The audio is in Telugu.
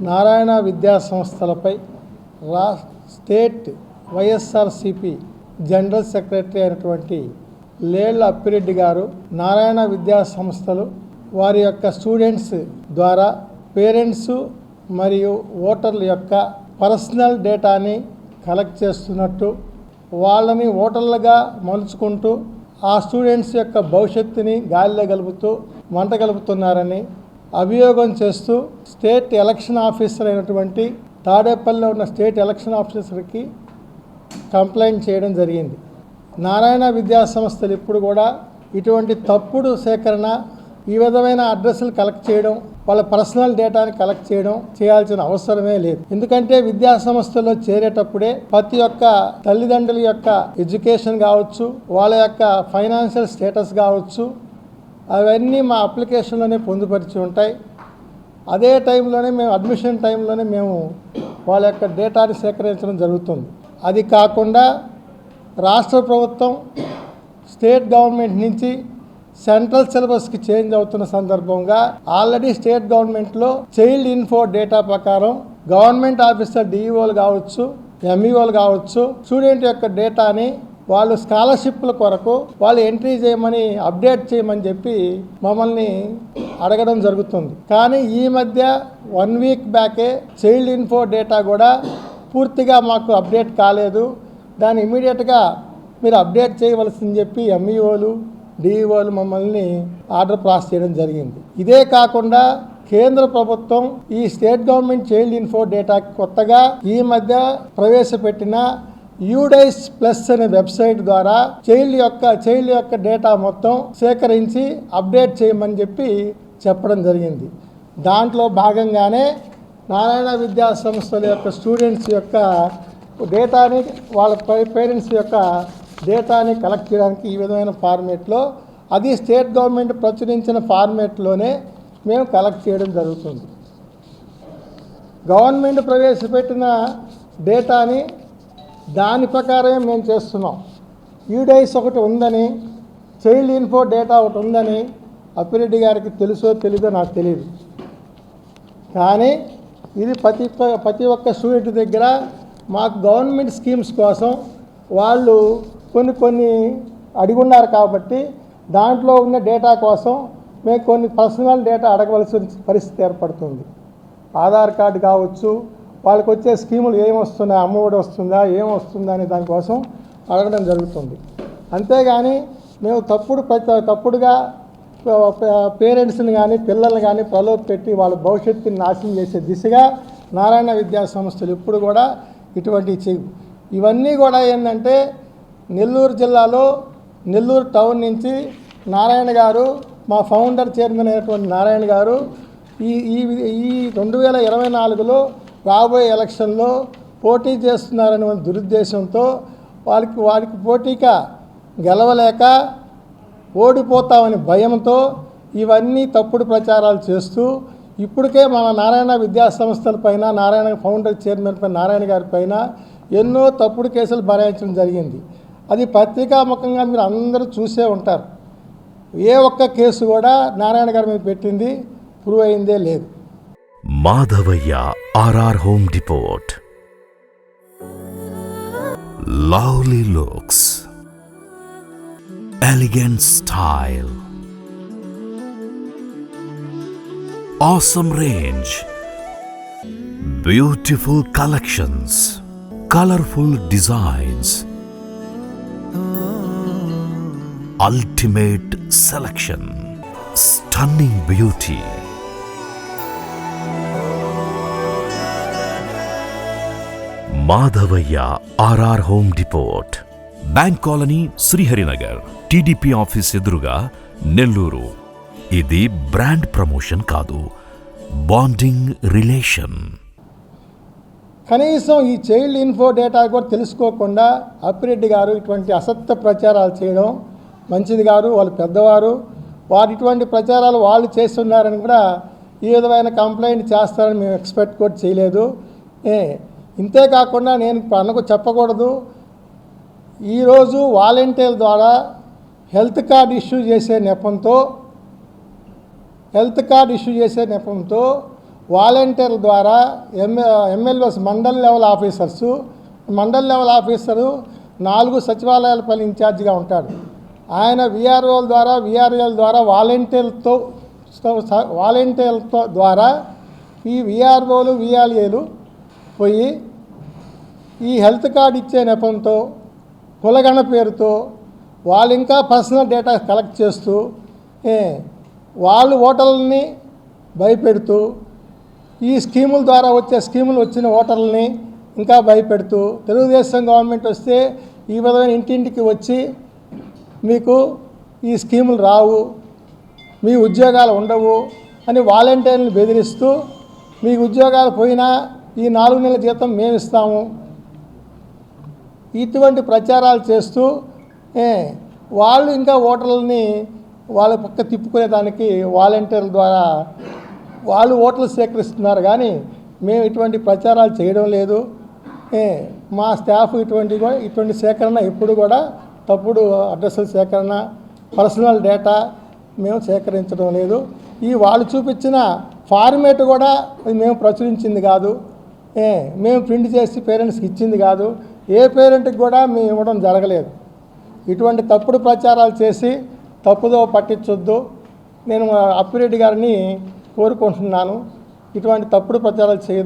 నారాయణ విద్యా సంస్థలపై రా స్టేట్ వైఎస్ఆర్సిపి జనరల్ సెక్రటరీ అయినటువంటి లేళ్ళ అప్పిరెడ్డి గారు నారాయణ విద్యా సంస్థలు వారి యొక్క స్టూడెంట్స్ ద్వారా పేరెంట్స్ మరియు ఓటర్ల యొక్క పర్సనల్ డేటాని కలెక్ట్ చేస్తున్నట్టు వాళ్ళని ఓటర్లుగా మలుచుకుంటూ ఆ స్టూడెంట్స్ యొక్క భవిష్యత్తుని గాలిలో గలుపుతూ మంట గలుపుతున్నారని అభియోగం చేస్తూ స్టేట్ ఎలక్షన్ ఆఫీసర్ అయినటువంటి తాడేపల్లిలో ఉన్న స్టేట్ ఎలక్షన్ ఆఫీసర్కి కంప్లైంట్ చేయడం జరిగింది. నారాయణ విద్యా సంస్థలు ఇప్పుడు కూడా ఇటువంటి తప్పుడు సేకరణ ఈ విధమైన అడ్రస్లు కలెక్ట్ చేయడం వాళ్ళ పర్సనల్ డేటాని కలెక్ట్ చేయడం చేయాల్సిన అవసరమే లేదు. ఎందుకంటే విద్యా సంస్థల్లో చేరేటప్పుడే ప్రతి ఒక్క తల్లిదండ్రుల యొక్క ఎడ్యుకేషన్ కావచ్చు వాళ్ళ యొక్క ఫైనాన్షియల్ స్టేటస్ కావచ్చు అవన్నీ మా అప్లికేషన్లోనే పొందుపరిచి ఉంటాయి. అదే టైంలోనే మేము అడ్మిషన్ టైంలోనే మేము వాళ్ళ యొక్క డేటాని సేకరించడం జరుగుతుంది. అది కాకుండా రాష్ట్ర ప్రభుత్వం స్టేట్ గవర్నమెంట్ నుంచి సెంట్రల్ సిలబస్కి చేంజ్ అవుతున్న సందర్భంగా ఆల్రెడీ స్టేట్ గవర్నమెంట్లో చైల్డ్ ఇన్ఫో డేటా ప్రకారం గవర్నమెంట్ ఆఫీసర్ డిఈఓలు కావచ్చు ఎంఈఓలు కావచ్చు స్టూడెంట్ యొక్క డేటాని వాళ్ళు స్కాలర్షిప్ల కొరకు వాళ్ళు ఎంట్రీ చేయమని అప్డేట్ చేయమని చెప్పి మమ్మల్ని అడగడం జరుగుతుంది. కానీ ఈ మధ్య వన్ వీక్ బ్యాకే చైల్డ్ ఇన్ఫో డేటా కూడా పూర్తిగా మాకు అప్డేట్ కాలేదు. దాన్ని ఇమీడియట్గా మీరు అప్డేట్ చేయవలసింది చెప్పి ఎంఈఓలు డిఈఓలు మమ్మల్ని ఆర్డర్ ప్రాస్ చేయడం జరిగింది. ఇదే కాకుండా కేంద్ర ప్రభుత్వం ఈ state government child info data కొత్తగా ఈ మధ్య ప్రవేశపెట్టిన యూడైస్ ప్లస్ అనే వెబ్సైట్ ద్వారా చైల్డ్ యొక్క చైల్డ్ యొక్క డేటా మొత్తం సేకరించి అప్డేట్ చేయమని చెప్పి చెప్పడం జరిగింది. దాంట్లో భాగంగానే నారాయణ విద్యా సంస్థల యొక్క స్టూడెంట్స్ యొక్క డేటాని వాళ్ళ పేరెంట్స్ యొక్క డేటాని కలెక్ట్ చేయడానికి ఈ విధమైన ఫార్మేట్లో అది స్టేట్ గవర్నమెంట్ ప్రచురించిన ఫార్మేట్లోనే మేము కలెక్ట్ చేయడం జరుగుతుంది. గవర్నమెంట్ ప్రవేశపెట్టిన డేటాని దాని ప్రకారమే మేము చేస్తున్నాం. యూడైస్ ఒకటి ఉందని చైల్డ్ ఇన్ఫో డేటా ఒకటి ఉందని అప్పిరెడ్డి గారికి తెలుసో తెలీదో నాకు తెలియదు కానీ ఇది ప్రతి ఒక్క- ప్రతి ఒక్క స్టూడెంట్ దగ్గర మాకు గవర్నమెంట్ స్కీమ్స్ కోసం వాళ్ళు కొన్ని కొన్ని అడిగున్నారు కాబట్టి దాంట్లో ఉన్న డేటా కోసం మేము కొన్ని పర్సనల్ డేటా అడగవలసిన పరిస్థితి ఏర్పడుతుంది. ఆధార్ కార్డు కావచ్చు వాళ్ళకి వచ్చే స్కీములు ఏం వస్తున్నాయి అమ్మఒడి వస్తుందా ఏం వస్తుందా అనే దానికోసం అడగడం జరుగుతుంది. అంతేగాని మేము తప్పుడు ప్రతి తప్పుడుగా పేరెంట్స్ని కానీ పిల్లల్ని కానీ ప్రలోభ పెట్టి వాళ్ళ భవిష్యత్తుని నాశనం చేసే దిశగా నారాయణ విద్యా సంస్థలు ఇప్పుడు కూడా ఇటువంటివి చేయవు ఇవన్నీ కూడా ఏంటంటే నెల్లూరు జిల్లాలో నెల్లూరు టౌన్ నుంచి నారాయణ గారు మా ఫౌండర్ చైర్మన్ అయినటువంటి నారాయణ గారు ఈ ఈ ఈ రెండు వేల ఇరవై నాలుగులో రాబోయే ఎలక్షన్లో పోటీ చేస్తున్నారనే దురుద్దేశంతో వాళ్ళకి వారికి పోటీగా గెలవలేక ఓడిపోతామని భయంతో ఇవన్నీ తప్పుడు ప్రచారాలు చేస్తూ ఇప్పటికే మన నారాయణ విద్యా సంస్థల పైన నారాయణ ఫౌండర్ చైర్మన్ పైన నారాయణ గారి పైన ఎన్నో తప్పుడు కేసులు భరాయించడం జరిగింది. అది పత్రికాముఖంగా మీరు అందరూ చూసే ఉంటారు. ఏ ఒక్క కేసు కూడా నారాయణ గారి మీద పెట్టింది ప్రూవ్ అయిందే లేదు. Madhavaiah RR Home Depot lovely looks. elegant style. Awesome range. Beautiful collections. Colorful designs. Ultimate selection. Stunning beauty. Madhavaya RR Home Depot bank colony Sriharinagar TDP office ఎదురుగా నెల్లూరు. ఇది బ్రాండ్ ప్రమోషన్ కాదు బాండింగ్ రిలేషన్. కనీసం ఈ చైల్డ్ ఇన్ఫో డేటా కూడా తెలుసుకోకుండా అప్పిరెడ్డి గారు ఇటువంటి అసత్య ప్రచారాలు చేయడం మంచిది గారు వాళ్ళు పెద్దవారు. వారు ఇటువంటి ప్రచారాలు వాళ్ళు చేస్తున్నారని కూడా ఈ విధమైన కంప్లైంట్ చేస్తారని మేము ఎక్స్పెక్ట్ కూడా చేయలేదు. ఏ ఇంతే కాకుండా నేను ఇప్పుడు అన్నకు చెప్పకూడదు. ఈరోజు వాలంటీర్ ద్వారా హెల్త్ కార్డ్ ఇష్యూ చేసే నెపంతో హెల్త్ కార్డ్ ఇష్యూ చేసే నెపంతో వాలంటీర్ల ద్వారా MA MLAs mandal level officers mandal level officer నాలుగు సచివాలయాల పని ఇన్ఛార్జిగా ఉంటాడు ఆయన విఆర్ఓల ద్వారా విఆర్ఏల ద్వారా వాలంటీర్తో వాలంటీర్తో ద్వారా ఈ విఆర్ఓలు విఆర్ఏలు పోయి ఈ హెల్త్ కార్డు ఇచ్చే నెపంతో కులగణ పేరుతో వాళ్ళు ఇంకా పర్సనల్ డేటా కలెక్ట్ చేస్తూ ఏ, వాళ్ళు ఓటర్లని భయపెడుతూ ఈ స్కీముల ద్వారా వచ్చే స్కీములు వచ్చిన ఓటర్లని ఇంకా భయపెడుతూ తెలుగుదేశం గవర్నమెంట్ వస్తే ఈ విధమైన ఇంటింటికి వచ్చి మీకు ఈ స్కీములు రావు మీ ఉద్యోగాలు ఉండవు అని వాలంటీర్లను బెదిరిస్తూ మీ ఉద్యోగాలు పోయినా ఈ నాలుగు నెలల జీతం మేము ఇస్తాము ఇటువంటి ప్రచారాలు చేస్తూ వాళ్ళు ఇంకా ఓటర్లని వాళ్ళ పక్క తిప్పుకునేదానికి వాలంటీర్ల ద్వారా వాళ్ళు ఓట్లు సేకరిస్తున్నారు. కానీ మేము ఇటువంటి ప్రచారాలు చేయడం లేదు. మా స్టాఫ్ ఇటువంటి కూడా ఇటువంటి సేకరణ ఎప్పుడు కూడా తప్పుడు అడ్రస్ల సేకరణ పర్సనల్ డేటా మేము సేకరించడం లేదు. ఈ వాళ్ళు చూపించిన ఫార్మేట్ కూడా మేము ప్రచురించింది కాదు. మేము ప్రింట్ చేసి పేరెంట్స్కి ఇచ్చింది కాదు. ఏ పేరెంట్కి కూడా మేము ఇవ్వడం జరగలేదు. ఇటువంటి తప్పుడు ప్రచారాలు చేసి తప్పుదో పట్టించొద్దు. నేను అప్పిరెడ్డి గారిని కోరుకుంటున్నాను. ఇటువంటి తప్పుడు ప్రచారాలు చేయొద్దు.